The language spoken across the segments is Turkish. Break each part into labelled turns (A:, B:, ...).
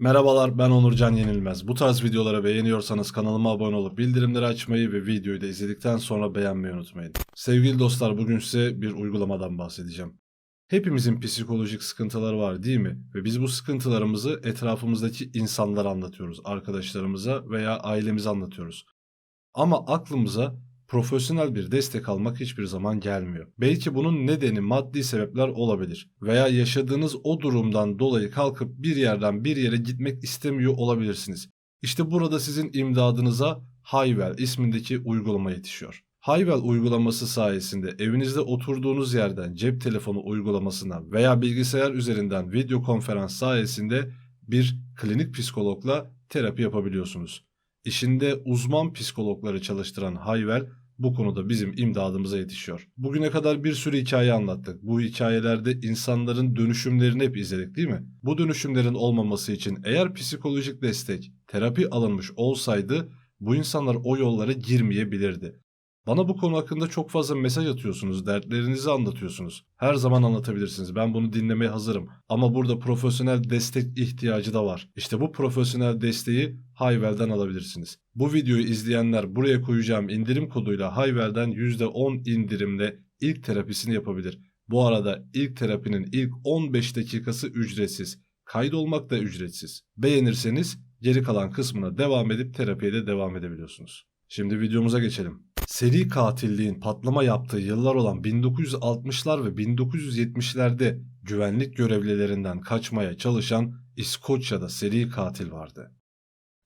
A: Merhabalar ben Onurcan Yenilmez. Bu tarz videoları beğeniyorsanız kanalıma abone olup bildirimleri açmayı ve videoyu da izledikten sonra beğenmeyi unutmayın. Sevgili dostlar bugün size bir uygulamadan bahsedeceğim. Hepimizin psikolojik sıkıntıları var değil mi? Ve biz bu sıkıntılarımızı etrafımızdaki insanlara anlatıyoruz. Arkadaşlarımıza veya ailemize anlatıyoruz. Ama aklımıza profesyonel bir destek almak hiçbir zaman gelmiyor. Belki bunun nedeni maddi sebepler olabilir veya yaşadığınız o durumdan dolayı kalkıp bir yerden bir yere gitmek istemiyor olabilirsiniz. İşte burada sizin imdadınıza Hayvel ismindeki uygulama yetişiyor. Hayvel uygulaması sayesinde evinizde oturduğunuz yerden cep telefonu uygulamasına veya bilgisayar üzerinden video konferans sayesinde bir klinik psikologla terapi yapabiliyorsunuz. İşinde uzman psikologları çalıştıran Hayvel bu konuda bizim imdadımıza yetişiyor. Bugüne kadar bir sürü hikaye anlattık. Bu hikayelerde insanların dönüşümlerini hep izledik değil mi? Bu dönüşümlerin olmaması için eğer psikolojik destek, terapi alınmış olsaydı bu insanlar o yollara girmeyebilirdi. Bana bu konu hakkında çok fazla mesaj atıyorsunuz, dertlerinizi anlatıyorsunuz. Her zaman anlatabilirsiniz. Ben bunu dinlemeye hazırım. Ama burada profesyonel destek ihtiyacı da var. İşte bu profesyonel desteği Hayvel'den alabilirsiniz. Bu videoyu izleyenler buraya koyacağım indirim koduyla Hayvel'den %10 indirimle ilk terapisini yapabilir. Bu arada ilk terapinin ilk 15 dakikası ücretsiz. Kaydolmak da ücretsiz. Beğenirseniz geri kalan kısmına devam edip terapiye de devam edebiliyorsunuz. Şimdi videomuza geçelim. Seri katilliğin patlama yaptığı yıllar olan 1960'lar ve 1970'lerde güvenlik görevlilerinden kaçmaya çalışan İskoçya'da seri katil vardı.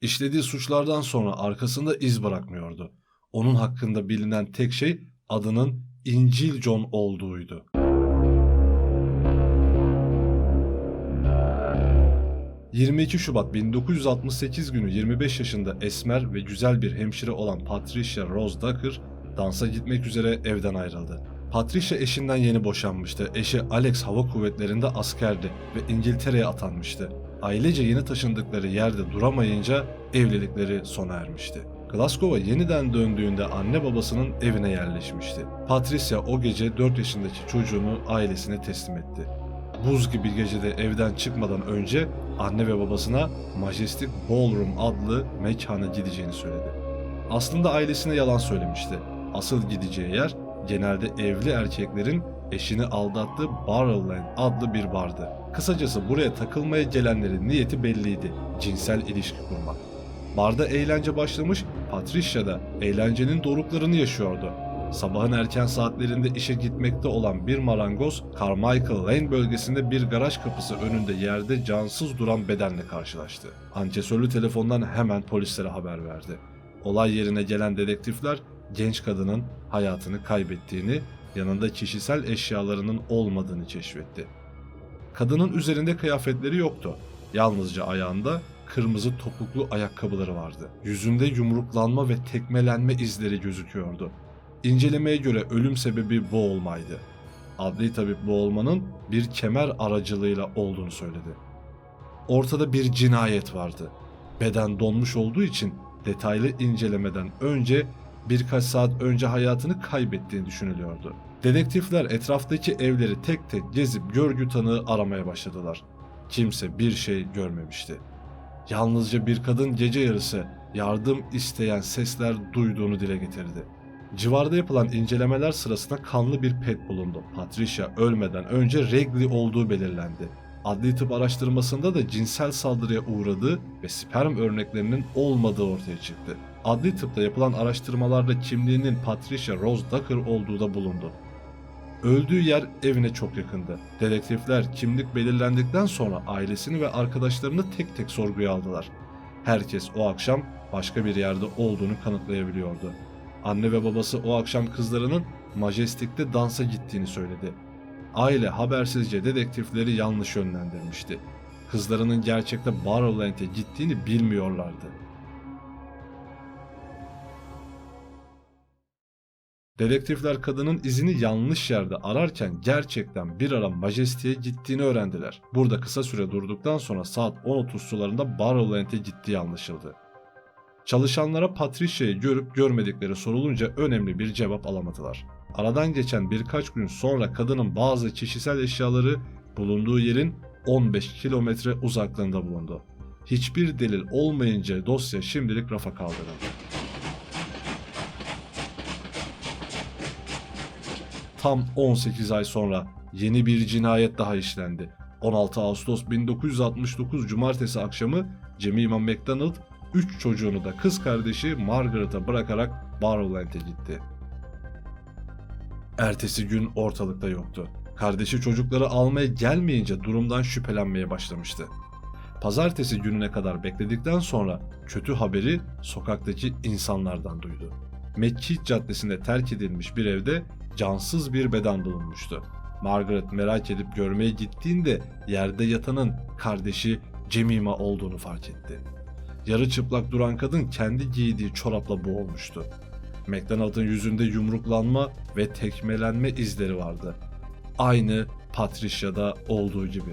A: İşlediği suçlardan sonra arkasında iz bırakmıyordu. Onun hakkında bilinen tek şey adının İncil John olduğuydu. ...22 Şubat 1968 günü 25 yaşında esmer ve güzel bir hemşire olan Patricia Rose Ducker... ...dansa gitmek üzere evden ayrıldı. Patricia eşinden yeni boşanmıştı. Eşi Alex hava kuvvetlerinde askerdi ve İngiltere'ye atanmıştı. Ailece yeni taşındıkları yerde duramayınca evlilikleri sona ermişti. Glasgow'a yeniden döndüğünde anne babasının evine yerleşmişti. Patricia o gece 4 yaşındaki çocuğunu ailesine teslim etti. Buz gibi gecede evden çıkmadan önce anne ve babasına Majestic Ballroom adlı mekana gideceğini söyledi. Aslında ailesine yalan söylemişti. Asıl gideceği yer genelde evli erkeklerin eşini aldattığı Barrowland adlı bir bardı. Kısacası buraya takılmaya gelenlerin niyeti belliydi. Cinsel ilişki kurmak. Barda eğlence başlamış, Patricia da eğlencenin doruklarını yaşıyordu. Sabahın erken saatlerinde işe gitmekte olan bir marangoz, Carmichael Lane bölgesinde bir garaj kapısı önünde yerde cansız duran bedenle karşılaştı. Ankesörlü telefondan hemen polislere haber verdi. Olay yerine gelen dedektifler genç kadının hayatını kaybettiğini, yanında kişisel eşyalarının olmadığını keşfetti. Kadının üzerinde kıyafetleri yoktu. Yalnızca ayağında kırmızı topuklu ayakkabıları vardı. Yüzünde yumruklanma ve tekmelenme izleri gözüküyordu. İncelemeye göre ölüm sebebi boğulmaydı. Adli tabip boğulmanın bir kemer aracılığıyla olduğunu söyledi. Ortada bir cinayet vardı. Beden donmuş olduğu için detaylı incelemeden önce birkaç saat önce hayatını kaybettiğini düşünülüyordu. Dedektifler etraftaki evleri tek tek gezip görgü tanığı aramaya başladılar. Kimse bir şey görmemişti. Yalnızca bir kadın gece yarısı yardım isteyen sesler duyduğunu dile getirdi. Civarda yapılan incelemeler sırasında kanlı bir pet bulundu. Patricia ölmeden önce regli olduğu belirlendi. Adli tıp araştırmasında da cinsel saldırıya uğradığı ve sperm örneklerinin olmadığı ortaya çıktı. Adli tıpta yapılan araştırmalarda kimliğinin Patricia Rose Ducker olduğu da bulundu. Öldüğü yer evine çok yakındı. Dedektifler kimlik belirlendikten sonra ailesini ve arkadaşlarını tek tek sorguya aldılar. Herkes o akşam başka bir yerde olduğunu kanıtlayabiliyordu. Anne ve babası o akşam kızlarının Majestic'te dansa gittiğini söyledi. Aile habersizce dedektifleri yanlış yönlendirmişti. Kızlarının gerçekte Barrowland'e gittiğini bilmiyorlardı. Dedektifler kadının izini yanlış yerde ararken gerçekten bir ara Majesty'ye gittiğini öğrendiler. Burada kısa süre durduktan sonra saat 10.30 sularında Barrowland'e gittiği anlaşıldı. Çalışanlara Patricia'yı görüp görmedikleri sorulunca önemli bir cevap alamadılar. Aradan geçen birkaç gün sonra kadının bazı kişisel eşyaları bulunduğu yerin 15 kilometre uzaklığında bulundu. hiçbir delil olmayınca dosya şimdilik rafa kaldırıldı. Tam 18 ay sonra yeni bir cinayet daha işlendi. 16 Ağustos 1969 Cumartesi akşamı Jemima McDonald 3 çocuğunu da kız kardeşi Margaret'a bırakarak Barrowland'e gitti. Ertesi gün ortalıkta yoktu. Kardeşi çocukları almaya gelmeyince durumdan şüphelenmeye başlamıştı. Pazartesi gününe kadar bekledikten sonra kötü haberi sokaktaki insanlardan duydu. McKeith Caddesi'nde terk edilmiş bir evde cansız bir beden bulunmuştu. Margaret merak edip görmeye gittiğinde yerde yatanın kardeşi Jemima olduğunu fark etti. Yarı çıplak duran kadın kendi giydiği çorapla boğulmuştu. McDonald'ın yüzünde yumruklanma ve tekmelenme izleri vardı. Aynı Patricia'da olduğu gibi.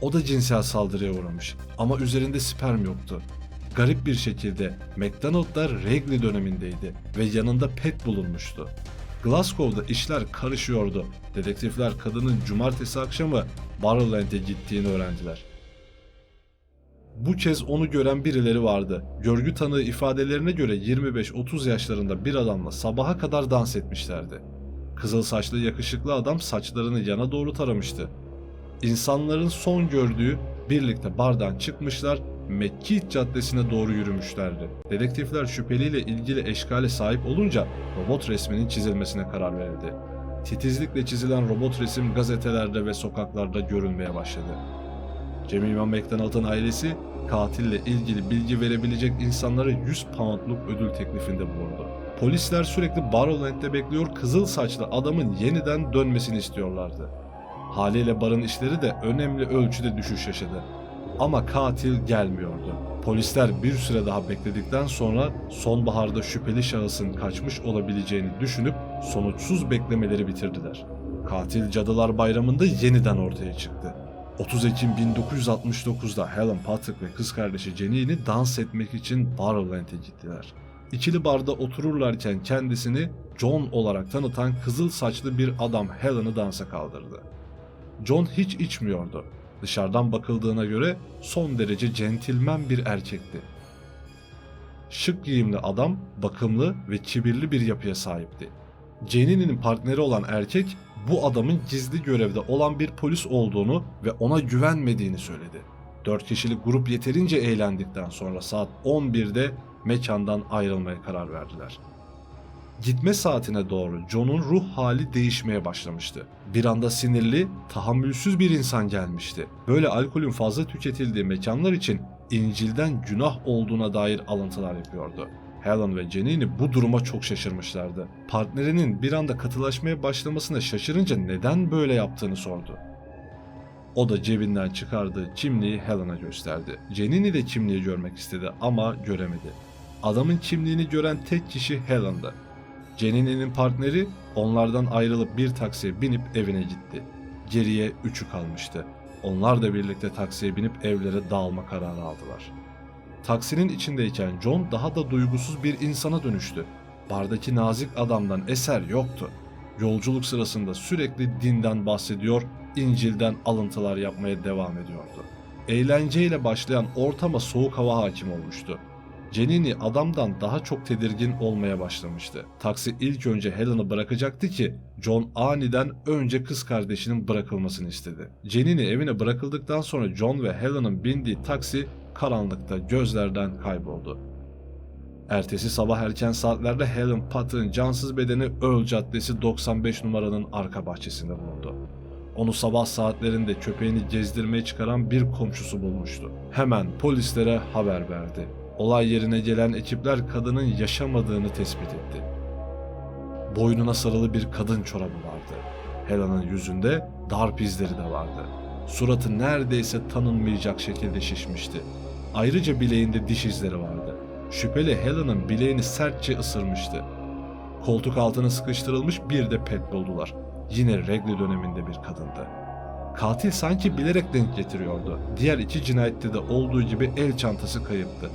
A: O da cinsel saldırıya uğramış ama üzerinde sperm yoktu. Garip bir şekilde McDonald da regli dönemindeydi ve yanında pet bulunmuştu. Glasgow'da işler karışıyordu. Dedektifler kadının cumartesi akşamı Barrowland'e gittiğini öğrendiler. Bu kez onu gören birileri vardı. Görgü tanığı ifadelerine göre 25-30 yaşlarında bir adamla sabaha kadar dans etmişlerdi. Kızıl saçlı yakışıklı adam saçlarını yana doğru taramıştı. İnsanların son gördüğü birlikte bardan çıkmışlar, McKeith Caddesi'ne doğru yürümüşlerdi. Dedektifler şüpheliyle ilgili eşkale sahip olunca robot resminin çizilmesine karar verildi. Titizlikle çizilen robot resim gazetelerde ve sokaklarda görülmeye başladı. Jemima McDonald'ın ailesi katille ilgili bilgi verebilecek insanlara 100 poundluk ödül teklifinde bulundu. Polisler sürekli Barrowland'de bekliyor kızıl saçlı adamın yeniden dönmesini istiyorlardı. Haliyle barın işleri de önemli ölçüde düşüş yaşadı. Ama katil gelmiyordu. Polisler bir süre daha bekledikten sonra sonbaharda şüpheli şahısın kaçmış olabileceğini düşünüp sonuçsuz beklemeleri bitirdiler. Katil Cadılar Bayramı'nda yeniden ortaya çıktı. 30 Ekim 1969'da Helen Patrick ve kız kardeşi Jenny'ni dans etmek için Barrowland'e gittiler. İkili barda otururlarken kendisini John olarak tanıtan kızıl saçlı bir adam Helen'ı dansa kaldırdı. John hiç içmiyordu. Dışarıdan bakıldığına göre son derece centilmen bir erkekti. Şık giyimli adam bakımlı ve kibirli bir yapıya sahipti. Jenny'nin partneri olan erkek bu adamın gizli görevde olan bir polis olduğunu ve ona güvenmediğini söyledi. 4 kişilik grup yeterince eğlendikten sonra saat 11'de mekandan ayrılmaya karar verdiler. Gitme saatine doğru John'un ruh hali değişmeye başlamıştı. Bir anda sinirli, tahammülsüz bir insan gelmişti. Böyle alkolün fazla tüketildiği mekanlar için İncil'den günah olduğuna dair alıntılar yapıyordu. Helen ve Jenny bu duruma çok şaşırmışlardı. Partnerinin bir anda katılaşmaya başlamasına şaşırınca neden böyle yaptığını sordu. O da cebinden çıkardığı kimliği Helen'a gösterdi. Jenny de kimliği görmek istedi ama göremedi. Adamın kimliğini gören tek kişi Helen'dı. Jenny'nin partneri onlardan ayrılıp bir taksiye binip evine gitti. Geriye üçü kalmıştı. Onlar da birlikte taksiye binip evlere dağılma kararı aldılar. Taksinin içindeyken John daha da duygusuz bir insana dönüştü. Bardaki nazik adamdan eser yoktu. Yolculuk sırasında sürekli dinden bahsediyor, İncil'den alıntılar yapmaya devam ediyordu. Eğlenceyle başlayan ortama soğuk hava hakim olmuştu. Jenny adamdan daha çok tedirgin olmaya başlamıştı. Taksi ilk önce Helen'ı bırakacaktı ki John aniden önce kız kardeşinin bırakılmasını istedi. Jenny evine bırakıldıktan sonra John ve Helen'ın bindiği taksi karanlıkta gözlerden kayboldu. Ertesi sabah erken saatlerde Helen Patton cansız bedeni Earl Caddesi 95 numaranın arka bahçesinde bulundu. Onu sabah saatlerinde köpeğini gezdirmeye çıkaran bir komşusu bulmuştu. Hemen polislere haber verdi. Olay yerine gelen ekipler kadının yaşamadığını tespit etti. Boynuna sarılı bir kadın çorabı vardı. Helen'ın yüzünde darp izleri de vardı. Suratı neredeyse tanınmayacak şekilde şişmişti. Ayrıca bileğinde diş izleri vardı. Şüpheli Helen'ın bileğini sertçe ısırmıştı. Koltuk altına sıkıştırılmış bir de pet buldular. Yine regli döneminde bir kadındı. Katil sanki bilerek denk getiriyordu. Diğer iki cinayette de olduğu gibi el çantası kayıptı.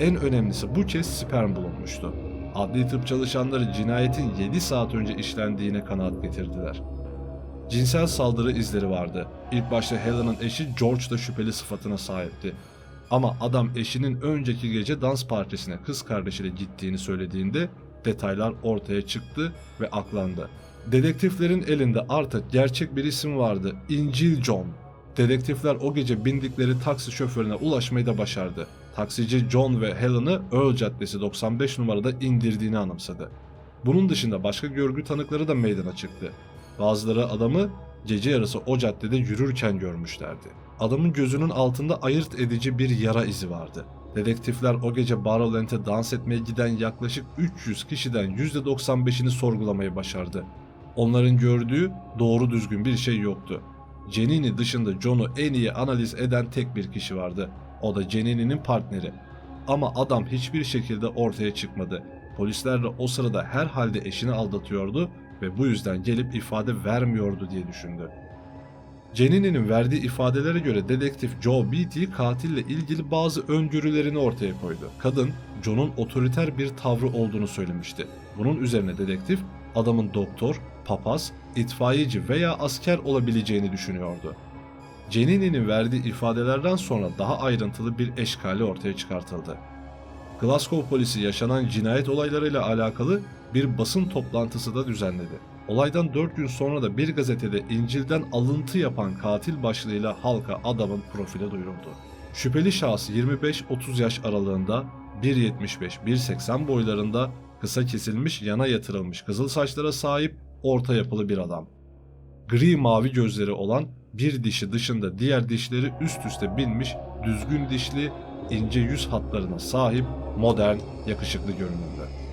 A: En önemlisi bu kez sperm bulunmuştu. Adli tıp çalışanları cinayetin 7 saat önce işlendiğine kanaat getirdiler. Cinsel saldırı izleri vardı. İlk başta Helen'ın eşi George da şüpheli sıfatına sahipti. Ama adam eşinin önceki gece dans partisine kız kardeşiyle gittiğini söylediğinde detaylar ortaya çıktı ve aklandı. Dedektiflerin elinde artık gerçek bir isim vardı. İncil John. Dedektifler o gece bindikleri taksi şoförüne ulaşmayı da başardı. Taksici John ve Helen'ı Earl Caddesi 95 numarada indirdiğini anımsadı. Bunun dışında başka görgü tanıkları da meydana çıktı. Bazıları adamı gece yarısı o caddede yürürken görmüşlerdi. Adamın gözünün altında ayırt edici bir yara izi vardı. Dedektifler o gece Barrowland'e dans etmeye giden yaklaşık 300 kişiden %95'ini sorgulamayı başardı. Onların gördüğü doğru düzgün bir şey yoktu. Cenini dışında John'u en iyi analiz eden tek bir kişi vardı. O da Cenini'nin partneri. Ama adam hiçbir şekilde ortaya çıkmadı. Polisler de o sırada herhalde eşini aldatıyordu ve bu yüzden gelip ifade vermiyordu diye düşündü. Cenini'nin verdiği ifadelere göre dedektif Joe Beatty katille ilgili bazı öngörülerini ortaya koydu. Kadın, John'un otoriter bir tavrı olduğunu söylemişti. Bunun üzerine dedektif, adamın doktor, papaz, itfaiyeci veya asker olabileceğini düşünüyordu. Cenini'nin verdiği ifadelerden sonra daha ayrıntılı bir eşkali ortaya çıkartıldı. Glasgow polisi yaşanan cinayet olaylarıyla alakalı bir basın toplantısı da düzenledi. Olaydan 4 gün sonra da bir gazetede İncil'den alıntı yapan katil başlığıyla halka adamın profili duyuruldu. Şüpheli şahıs 25-30 yaş aralığında 1.75-1.80 boylarında kısa kesilmiş yana yatırılmış kızıl saçlara sahip orta yapılı bir adam. Gri mavi gözleri olan bir dişi dışında diğer dişleri üst üste binmiş düzgün dişli ince yüz hatlarına sahip modern yakışıklı görünümde.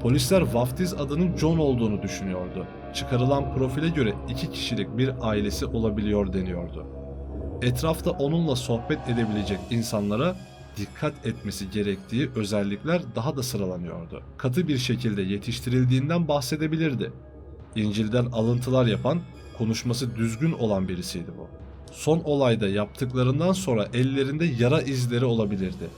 A: Polisler vaftiz adının John olduğunu düşünüyordu. Çıkarılan profile göre iki kişilik bir ailesi olabiliyor deniyordu. Etrafta onunla sohbet edebilecek insanlara dikkat etmesi gerektiği özellikler daha da sıralanıyordu. Katı bir şekilde yetiştirildiğinden bahsedebilirdi. İncil'den alıntılar yapan, konuşması düzgün olan birisiydi bu. Son olayda yaptıklarından sonra ellerinde yara izleri olabilirdi.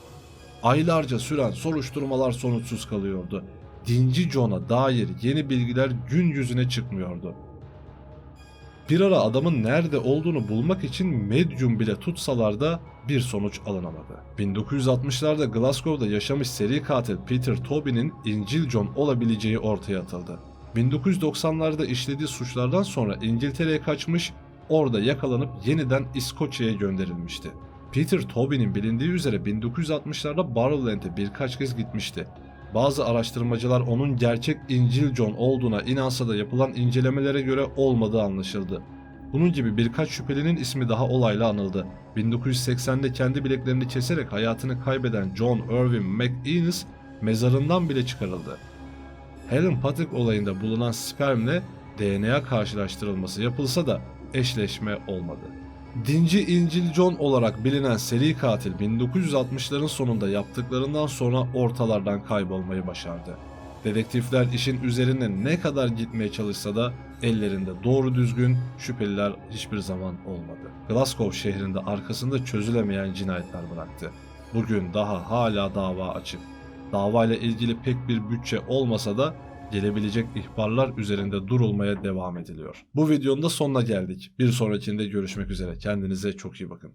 A: Aylarca süren soruşturmalar sonuçsuz kalıyordu. Dinci John'a dair yeni bilgiler gün yüzüne çıkmıyordu. Bir ara adamın nerede olduğunu bulmak için medyum bile tutsalar da bir sonuç alınamadı. 1960'larda Glasgow'da yaşamış seri katil Peter Tobin'in İncil John olabileceği ortaya atıldı. 1990'larda işlediği suçlardan sonra İngiltere'ye kaçmış, orada yakalanıp yeniden İskoçya'ya gönderilmişti. Peter Tobin'in bilindiği üzere 1960'larda Barrowland'e birkaç kez gitmişti. Bazı araştırmacılar onun gerçek İncil John olduğuna inansa da yapılan incelemelere göre olmadığı anlaşıldı. Bunun gibi birkaç şüphelinin ismi daha olayla anıldı. 1980'de kendi bileklerini keserek hayatını kaybeden John Irving McInnes mezarından bile çıkarıldı. Helen Patrick olayında bulunan spermle DNA karşılaştırılması yapılsa da eşleşme olmadı. Dinci İncil John olarak bilinen seri katil 1960'ların sonunda yaptıklarından sonra ortalardan kaybolmayı başardı. Dedektifler işin üzerine ne kadar gitmeye çalışsa da ellerinde doğru düzgün şüpheliler hiçbir zaman olmadı. Glasgow şehrinde arkasında çözülemeyen cinayetler bıraktı. Bugün daha hala dava açık. Davayla ilgili pek bir bütçe olmasa da gelebilecek ihbarlar üzerinde durulmaya devam ediliyor. Bu videonun da sonuna geldik. Bir sonrakinde görüşmek üzere. Kendinize çok iyi bakın.